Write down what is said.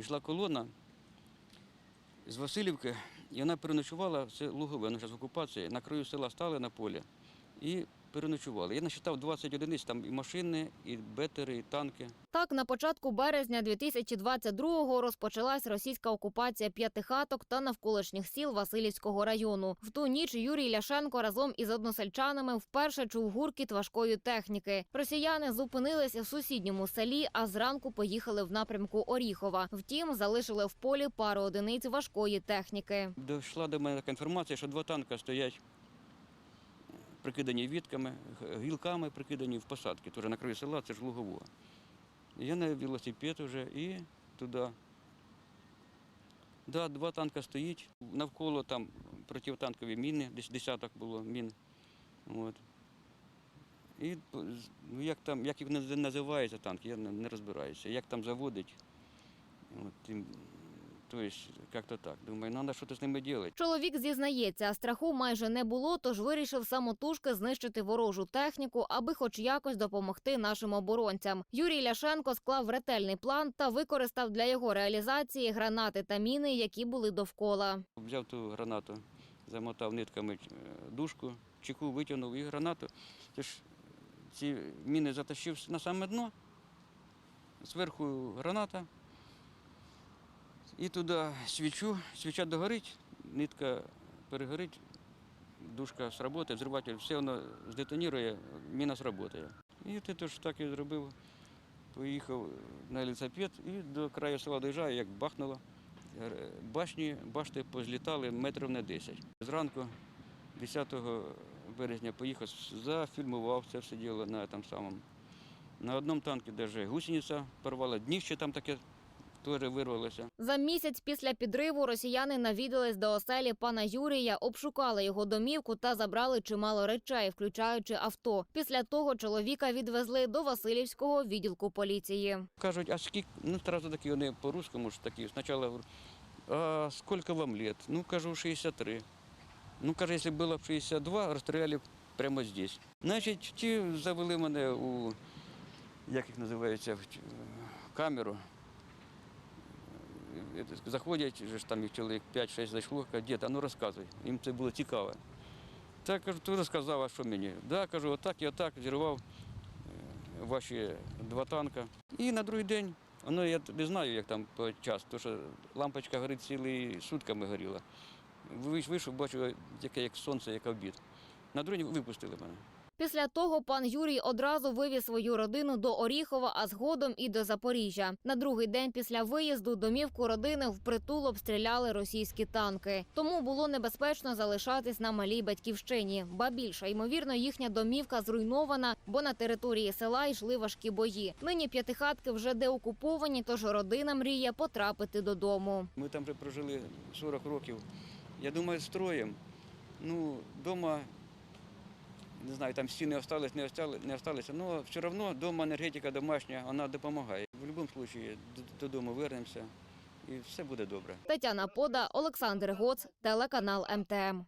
йшла колона з Васильівки, і вона переночувала, це Лугове, вона зараз в окупації, на краю села стали на полі. І переночували. Я насчитав 20 одиниць, там і машини, і бетери, і танки. Так, на початку березня 2022-го розпочалась російська окупація п'ятихаток та навколишніх сіл Васильівського району. В ту ніч Юрій Ляшенко разом із односельчанами вперше чув гуркіт важкої техніки. Росіяни зупинились в сусідньому селі, а зранку поїхали в напрямку Оріхова. Втім, залишили в полі пару одиниць важкої техніки. Дійшла до мене така інформація, що два танка стоять прикидані вітками, гілками прикидані в посадки, теж на краю села, це ж Лугово. Я на велосипед вже і туди. Да, два танка стоїть, навколо там протитанкові міни, десь десяток було мін. От. І ну, як там, як їх називається танк, я не розбираюся. Як там заводить. От, тобто, як-то так. Думаю, треба щось з ними робити. Чоловік зізнається, страху майже не було, тож вирішив самотужки знищити ворожу техніку, аби хоч якось допомогти нашим оборонцям. Юрій Ляшенко склав ретельний план та використав для його реалізації гранати та міни, які були довкола. Взяв ту гранату, замотав нитками е, дужку, чеку витягнув і гранату. Ж ці міни затащив на саме дно, зверху граната. І туди свічу, свіча догорить, нитка перегорить, дужка сработає, взриватель, все воно здетонірує, міна сработає. І ти ж так і зробив. Поїхав на лісопед і до краю села доїжджаю, як бахнуло. Башні, башти позлітали метрів на 10. Зранку 10 березня поїхав, зафільмував це все діло на там самому. На одному танку навіть гусениця порвала, дніще там таке теж вирвалося. За місяць після підриву росіяни навідались до оселі пана Юрія, обшукали його домівку та забрали чимало речей, включаючи авто. Після того чоловіка відвезли до Васильівського відділку поліції. Кажуть, а скільки, ну одразу такі вони по-русскому ж такі. Спочатку говорю, а скільки вам лет? Ну, кажу, 63. Ну, каже, якщо було б 62, розстріляли б прямо здесь. Значить, ті завели мене у, як їх називається, в камеру. Заходять, ж там їх чоловік 5-6 зайшло, кажуть, дід, а ну розказуй. Їм це було цікаво. Так, кажу, ти розказав, а що мені? Да, кажу, отак і отак зірвав е, ваші два танка. І на другий день, ну я не знаю, як там по час, тому що лампочка горить цілий сутками горіла. Вийш- Вийшов, бачу, яке як сонце, як обід. На другий день випустили мене. Після того пан Юрій одразу вивіз свою родину до Оріхова, а згодом і до Запоріжжя. На другий день після виїзду домівку родини впритул обстріляли російські танки. Тому було небезпечно залишатись на малій батьківщині. Ба більше, ймовірно, їхня домівка зруйнована, бо на території села йшли важкі бої. Нині п'ятихатки вже деокуповані, тож родина мріє потрапити додому. Ми там вже прожили 40 років. Я думаю, строєм. Ну, вдома, не знаю, там стіни остались, не остались, не осталися, Ну все одно вдома енергетика домашня, вона допомагає. В будь-якому випадку додому вернемося і все буде добре. Тетяна Пода, Олександр Гоц, телеканал МТМ.